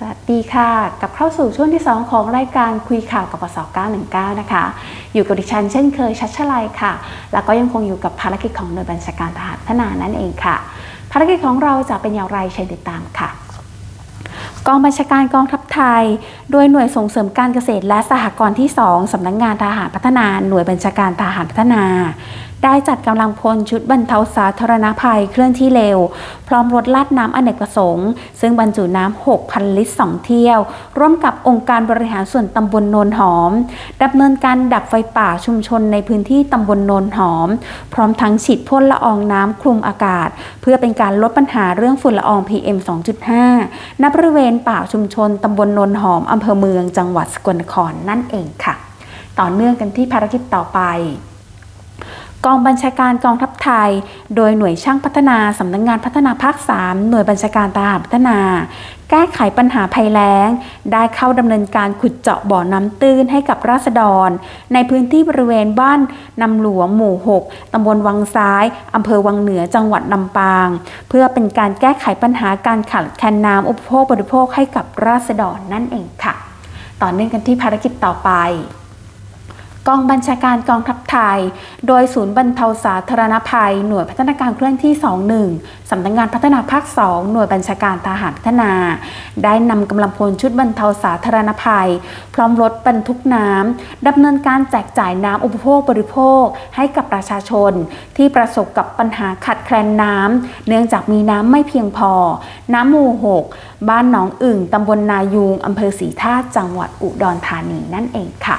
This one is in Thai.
สวัสดีค่ะ กลับเข้าสู่ช่วงที่ 2 ของรายการคุยข่าวกับปส919 นะคะ อยู่กับดิฉันเช่นเคยชัชชลัยค่ะ แล้วก็ยังคงอยู่กับภารกิจของหน่วยบัญชาการทหารพัฒนานั่นเองค่ะ ภารกิจของเราจะเป็นอย่างไรเชิญติดตามค่ะ กองบัญชาการกองทัพไทย โดยหน่วยส่งเสริมการเกษตรและสหกรณ์ที่ 2 สำนักงงานทหารพัฒนา หน่วยบัญชาการทหารพัฒนาได้จัดกำลังพลชุดบรรเทาสาธารณภัยเคลื่อนที่เร็ว พร้อมรถลาดน้ำอเนกประสงค์ ซึ่งบรรจุน้ำ 6,000 ลิตร 2 เที่ยว ร่วมกับองค์การบริหารส่วนตำบลโนนหอมดำเนินการดับไฟป่าชุมชนในพื้นที่ตำบลโนนหอม พร้อมทั้งฉีดพ่นละอองน้ำคลุมอากาศ เพื่อเป็นการลดปัญหาเรื่องฝุ่นละออง PM 2.5 ณ บริเวณป่าชุมชนตำบลโนนหอมอำเภอเมืองจังหวัดสกลนครนั่นเองค่ะ ต่อเนื่องกันที่ภารกิจต่อไป กองบัญชาการกองทัพไทย โดยหน่วยช่างพัฒนาสำนักงงานพัฒนาภาค 3 หน่วยบัญชาการทหารพัฒนา แก้ไขปัญหาภัยแล้ง ได้เข้าดำเนินการขุดเจาะบ่อน้ำตื้นให้กับราษฎร ในพื้นที่บริเวณบ้านนำหลวงหมู่ 6ตำบลวังซ้ายอำเภอวังเหนือจังหวัดลำปาง เพื่อเป็นการแก้ไขปัญหาการขาดแคลนน้ำอุปโภคบริโภคให้กับราษฎรนั่นเองค่ะ ต่อเนื่องกันที่ภารกิจต่อไป กองบัญชาการกองทัพไทย โดยศูนย์บรรเทาสาธารณภัย หน่วยพัฒนาการเคลื่อนที่ 21 สำนักงงานพัฒนาภาค 2 หน่วยบัญชาการทหารพัฒนา ได้นำกำลังพลชุดบรรเทาสาธารณภัย พร้อมรถบรรทุกน้ำดำเนินการแจกจ่ายน้ำอุปโภคบริโภค ให้กับประชาชน ที่ประสบกับปัญหาขาดแคลนน้ำเนื่องจากมีน้ำไม่เพียงพอ น้ำหมู่6บ้านหนองอึ่งตำบลนายูงอำเภอศรีธาตุจังหวัดอุดรธานีนั่นเองค่ะ